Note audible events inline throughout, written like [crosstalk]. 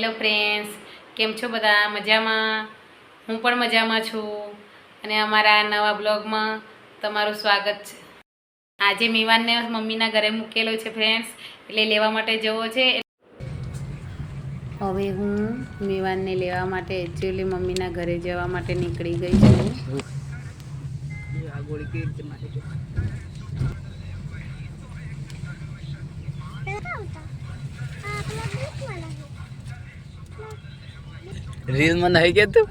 Hello friends કેમ છો બધા? મજામાં? હું પણ મજામાં છું. અને અમારા નવા બ્લોગમાં તમારું સ્વાગત છે. આજે મીવાનને મમ્મીના ઘરે મૂકેલો છે ફ્રેન્ડ્સ એટલે લેવા માટે જવો છે. હવે હું મીવાનને લેવા માટે એકચ્યુઅલી મમ્મીના ઘરે જવા માટે નીકળી ગઈ છું આ ગોળી કેવી રીતે મારી જો રીલમાં નહીં કે તું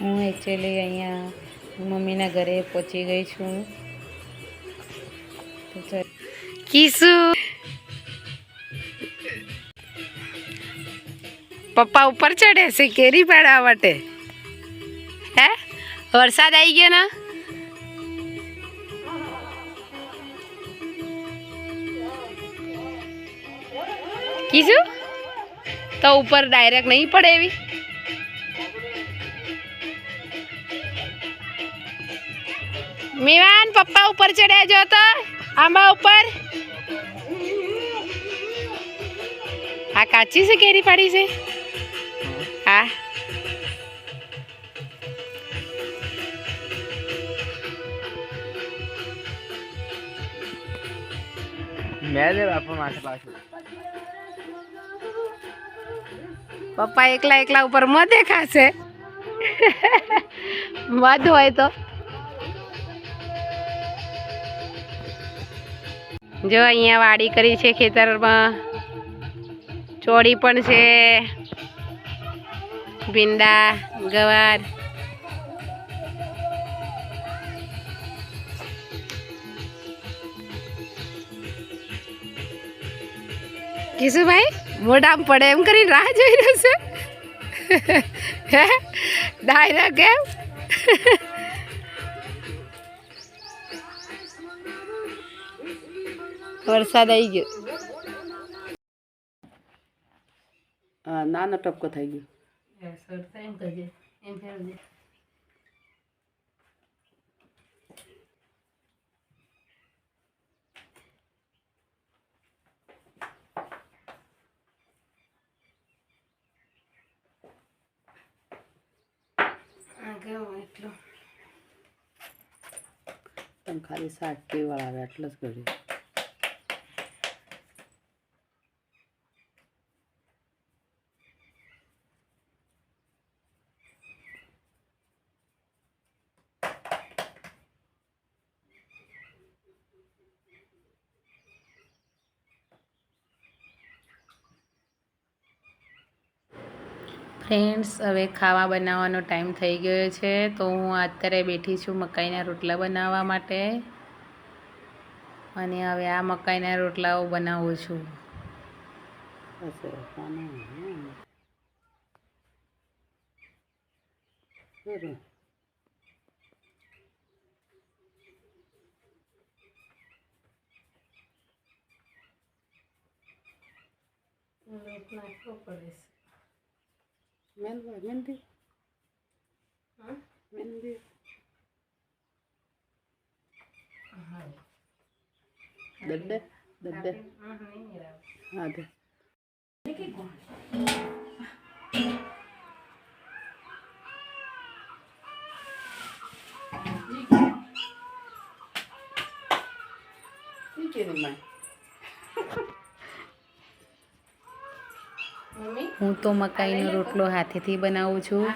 હું એકચ્યુઅલી અહીંયા મમ્મીના ઘરે પહોંચી ગઈ છું. કિસુ પપ્પા ઉપર ચડે છે, કેરી પાડવા માટે. હે? વરસાદ આવી ગયો ને? કીશું તો ઉપર ડાયરેક્ટ નહીં પડે એવી? મેવાન, પપ્પા ઉપર ચડ્યા જો તો. આંબા ઉપર? આ કાચી છે કેરી પાડી છે? હા. પપ્પા એકલા એકલા ઉપર મધ દેખાશે. [laughs] મધ હોય તો. જો અહીંયા વાડી કરી છે ખેતરમાં. ચોળી પણ છે. ભીંડા, ગવાર. કિશુભાઈ, મોઢામ પડે એમ કરી રાહ જોઈ રહ્યો છે. ડાયરા કેમ? વરસાદ આવી ગયો. હા નાનો ટપકો થઈ ગયો. ખાલી શાક કેવળ આવે એટલે જ કર્યું ફ્રેન્ડ્સ, હવે ખાવા બનાવવાનો ટાઈમ થઈ ગયો છે, તો હું અત્યારે બેઠી છું મકાઈના રોટલા બનાવવા માટે. અને હવે આ મકાઈના રોટલાઓ બનાવું છું. પડે પાનો men rồi men đi hả men đi ದೊಡ್ಡ ದೊಡ್ಡ mày mày હું તો મકાઈનો રોટલો હાથેથી બનાવું છું.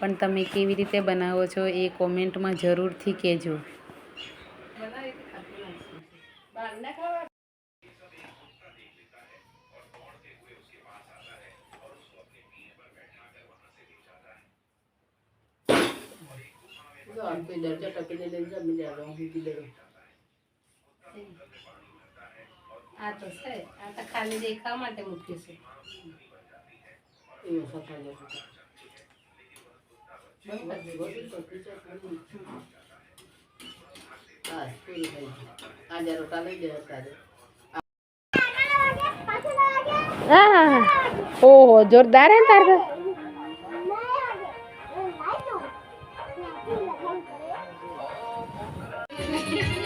પણ તમે કેવી રીતે બનાવો છો એ કોમેન્ટમાં જરૂરથી કહેજો. આ તો છે આ તો ખાલી દેખાવા માટે મૂક્યું છે. પૂરું થઈ ગયું આજે રોટા લઈ જાય તારે ઓહો જોરદાર હે તાર આ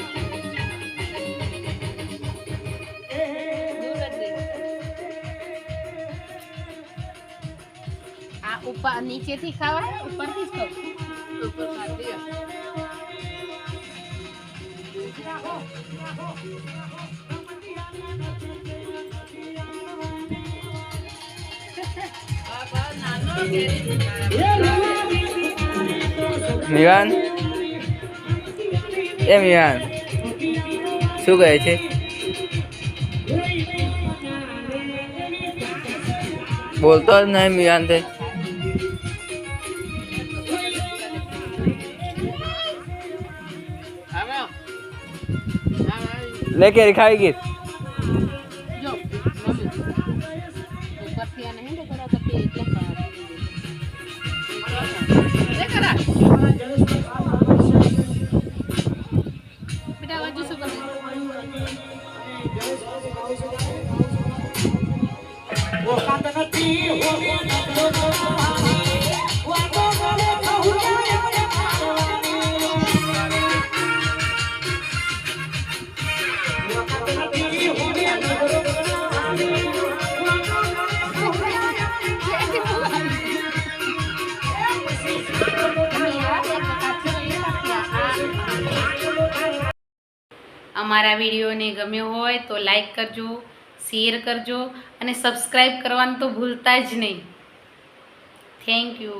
ઉપર નીચેથી ખાવા ઉપરથી જ મિવાન એ મિવાન શું કહે છે? બોલતો જ નહીં મિવાન તે. લે કે ખાવી ગઈ. જો અમારા વિડીયોને ગમ્યો હોય તો લાઈક કરજો, શેર કરજો અને સબસ્ક્રાઈબ કરવાનું તો ભૂલતા જ નહીં. Thank you